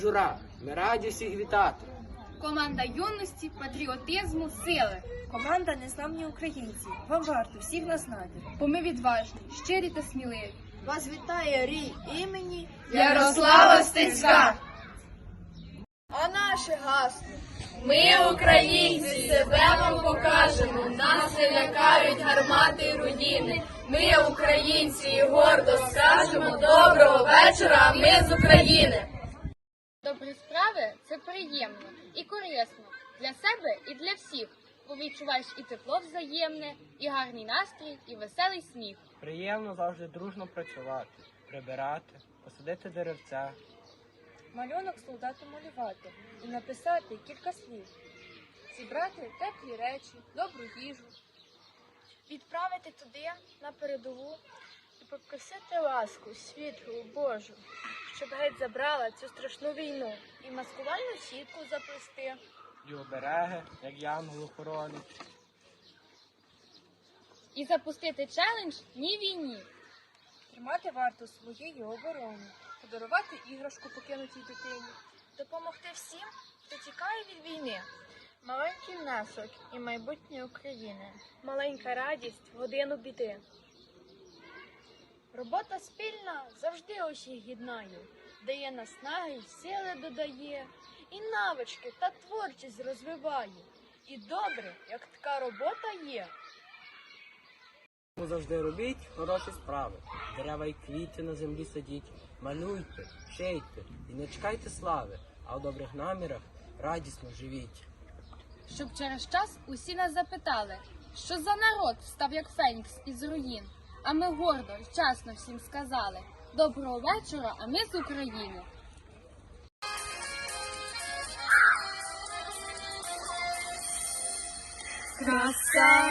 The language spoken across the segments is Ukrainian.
Джура, ми раді всіх вітати. Команда юності, патріотизму, сили. Команда незламні українці. Вам варто всіх нас знати. Бо ми відважні, щирі та сміливі. Вас вітає рій імені Ярослава Стецька. А наше гасло. Ми, українці, себе вам покажемо. Нас не лякають гармати й руїни. Ми, українці, і гордо скажемо доброго вечора. Ми з України. Добрі справи це приємно і корисно для себе і для всіх. Бо відчуваєш і тепло взаємне, і гарний настрій, і веселий сміх. Приємно завжди дружно працювати, прибирати, посадити деревця. Малюнок солдату малювати і написати кілька слів. Зібрати теплі речі, добру їжу. Відправити туди на передову і попросити ласку, світлу, Божу, щоб геть забрала цю страшну війну і маскувальну сітку заплести. І обереги, як янгол хоронить. І запустити челендж ні війні. Тримати варту своєї оборони, подарувати іграшку покинутій дитині, допомогти всім, хто тікає від війни. Маленький внесок і майбутнє України. Маленька радість в годину біди. Робота спільна завжди усіх єднає, дає наснаги й сили додає, і навички та творчість розвиває. І добре, як така робота є. Завжди робіть хороші справи. Дерева й квіти на землі садіть. Малюйте, шийте і не чекайте слави, а в добрих намірах радісно живіть. Щоб через час усі нас запитали, що за народ став як Фенікс із руїн. А ми гордо й чесно всім сказали Доброго вечора, а ми з України. Краса,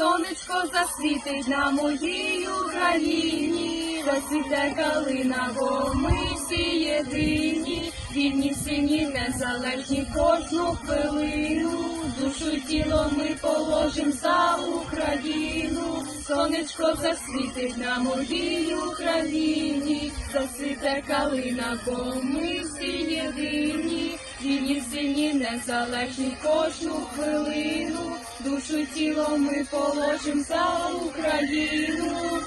Сонечко засвітить на моїй Україні, розцвіте калина, бо ми всі єдині, вільні сині, незалежні кожну хвилину. Душу й тіло ми положим за Україну. Сонечко засвітить на моїй Україні, засвіте калина, бо ми всі єдині, вільні сині, незалежні кожну хвилину. Душу тіло ми положим за Україну.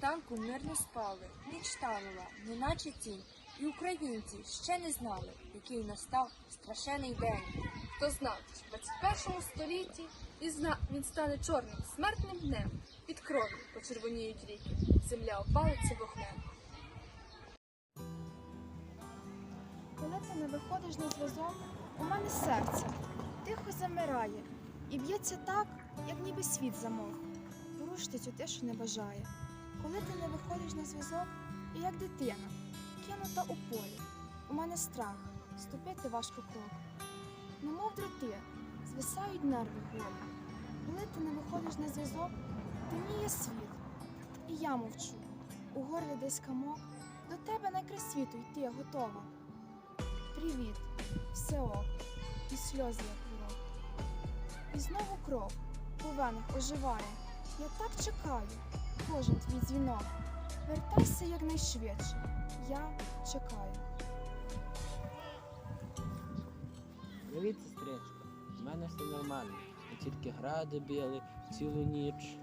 Танку мирно спали, ніч танула, неначе тінь, і українці ще не знали, який настав страшений день. Хто знав, що в 21 столітті і зна він стане чорним смертним днем. Від крові почервоніють ріки, земля опалиться вогнем. Ти не виходиш на зв'язок, у мене серце тихо замирає і б'ється так, як ніби світ замовк. Порушити цю тишу не бажає. Коли ти не виходиш на зв'язок, і як дитина, кинута у полі, у мене страх, ступити важко крок. Немов дроти, звисають нерви голі. Коли ти не виходиш на зв'язок, темніє світ, і я мовчу. У горлі десь камок, до тебе на край світу йти готова. Привіт, все ок, і сльози як вирок. І знову кров по венах оживає. Я так чекаю, кожен твій дзвінок. Вертайся якнайшвидше. Я чекаю. Привіт, сестричко. У мене все нормально. Я тільки гради били цілу ніч.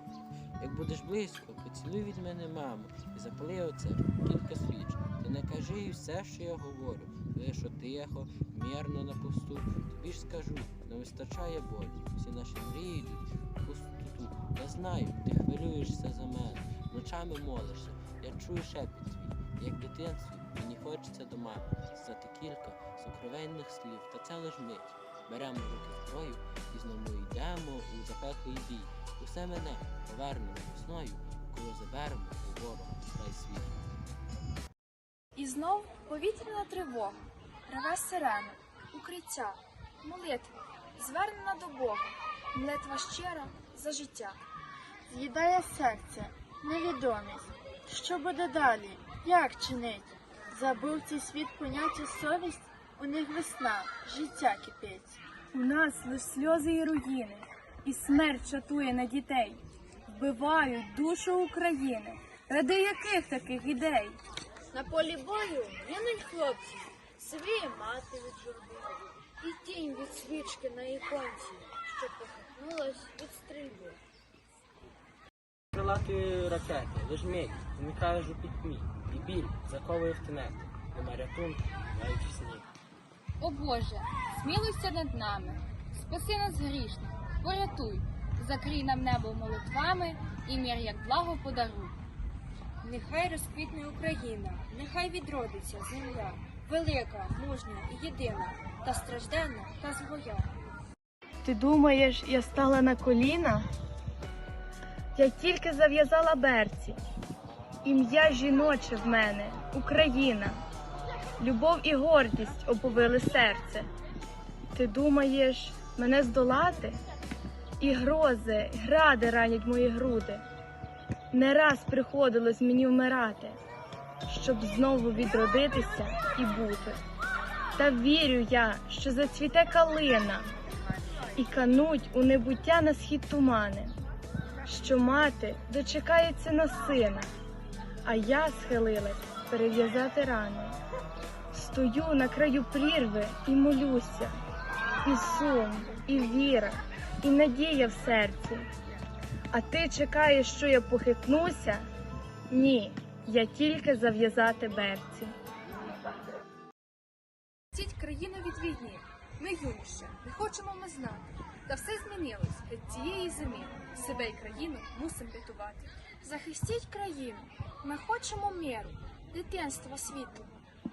Як будеш близько, поцілуй від мене маму і запали оце кілька свіч. Ти не кажи їй все, що я говорю. Лише тихо, мірно на пусту. Тобі ж скажу, не вистачає болю. Всі наші мрії йдуть в пустоту. Я знаю, ти хвилюєшся за мене, ночами молишся, я чую шепіт твій, як дитинстві мені хочеться до мами сказати кілька сокровенних слів, та це лиш мить. Беремо руки зброю і знову йдемо у запеклий бій. Усе мене повернемо весною, коли заберемо у ворога край світу. І знов повітряна тривога, реве сирена, укриття, молитва, звернена до Бога, молитва щира за життя. З'їдає серце, невідомість. Що буде далі? Як чинить? Забув цей світ поняття совість, у них весна, життя кипить. У нас лиш сльози і руїни, і смерть чатує на дітей, вбивають душу України. Ради яких таких ідей? На полі бою гинуть хлопці, свіє мати від журби, і тінь від свічки на іконці, що похитнулась від стрільби. Крилатої ракети, лиш мить, уникаєш у пітьмі, і біль заковує в тенети, нема рятунку, навіть в сні. О Боже, смілуйся над нами, спаси нас грішних, порятуй, закрий нам небо молитвами і мир як благо подаруй. Нехай розквітне Україна, нехай відродиться земля, велика, мужня єдина, та стражденна та своя. Ти думаєш, я стала на коліна? Я тільки зав'язала берці. Ім'я жіноче в мене, Україна. Любов і гордість оповили серце. Ти думаєш, мене здолати? І грози, гради ранять мої груди. Не раз приходилось мені вмирати, щоб знову відродитися і бути. Та вірю я, що зацвіте калина, і кануть у небуття на схід тумани, що мати дочекається на сина, а я схилилась перев'язати рани. Стою на краю прірви і молюся, і сум, і віра, і надія в серці. А ти чекаєш, що я похитнуся? Ні, я тільки зав'язати берці. Ціть країну від війни. Ми юніше, не хочемо ми знати. Та все змінилось від цієї зими. Себе і країну мусимо рятувати. Захистіть країну, ми хочемо миру, дитинства світлого,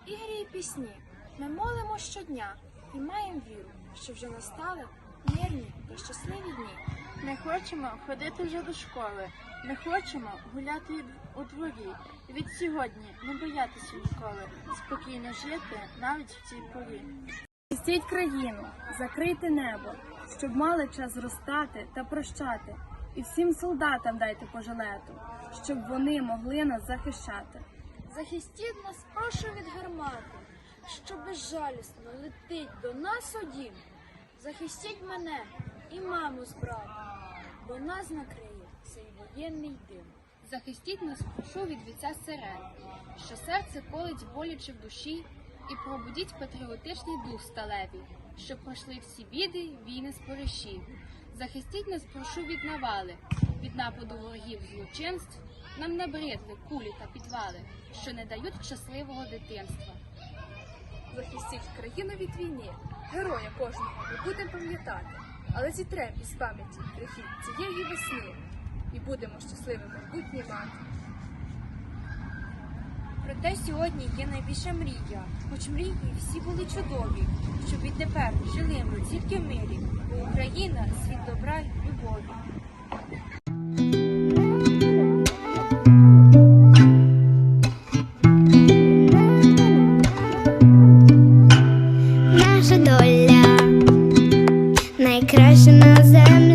ігри і пісні. Ми молимо щодня і маємо віру, що вже настали мирні та щасливі дні. Не хочемо ходити вже до школи, не хочемо гуляти у дворі. Від сьогодні не боятися ніколи, спокійно жити навіть в цій порі. Захистіть країну, закрийте небо, щоб мали час зростати та прощати. І всім солдатам дайте по жилету, щоб вони могли нас захищати. Захистіть нас, прошу від гармати, що безжалісно летить до нас один. Захистіть мене і маму з братом, бо нас накриє цей воєнний дим. Захистіть нас, прошу від віця сирен, що серце колить боляче в душі, і пробудіть патріотичний дух сталевий, щоб пройшли всі біди, війни спориші. Захистіть нас, прошу від навали, від нападу ворогів злочинств, нам набридли кулі та підвали, що не дають щасливого дитинства. Захистіть країну від війни. Героя кожного ми будемо пам'ятати. Але зітрем із пам'яті гріхи цієї весни. І будемо щасливими майбутні мати. Проте сьогодні є найбільша мрія, хоч мрії всі були чудові, щоб відтепер жили ми тільки в мирі, бо Україна світ добра й любові. найкраще на землі.